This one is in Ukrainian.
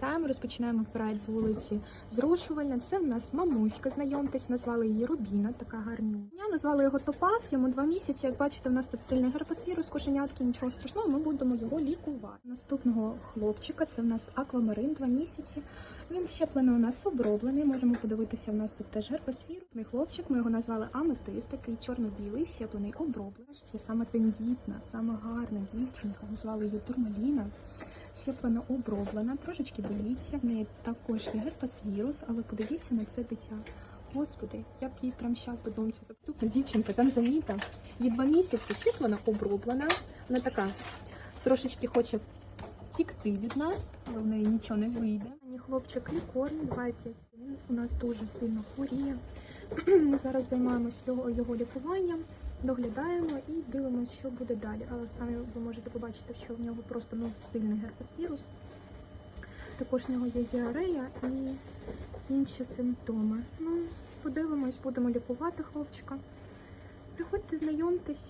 Вітаємо, розпочинаємо вперед з вулиці Зрушувальна. Це в нас мамуська, знайомтесь, назвали її Рубіна, така гарнюня. Назвали його Топас, йому два місяці. Як бачите, в нас тут сильний герпесвірус, кошенятки, нічого страшного, ми будемо його лікувати. Наступного хлопчика це в нас аквамарин, два місяці. Він щеплений у нас оброблений. Можемо подивитися, в нас тут теж герпесвірус. Хлопчик, ми його назвали Аметист, такий чорно-білий, щеплений оброблений. Це саме тендітна, саме гарна дівчинка. Назвали її Турмаліна. Щеплена оброблена, трошечки боїться. В неї також є герпес-вірус, але подивіться на це дитя. Господи, я б їй прямо зараз додому Наступна дівчинка Танзаніта. Їй два місяці щеплена, оброблена. Вона така трошечки хоче втікти від нас, але в неї нічого не вийде. Мені хлопчик лікорн 2,5. Він у нас дуже сильно хворіє. Ми зараз займаємося його, його лікуванням, доглядаємо і дивимося, що буде далі. Але самі ви можете побачити, що в нього просто ну, сильний герпес-вірус. Також в нього є діарея і інші симптоми. Ну, подивимось, будемо лікувати хлопчика. Приходьте, знайомтесь,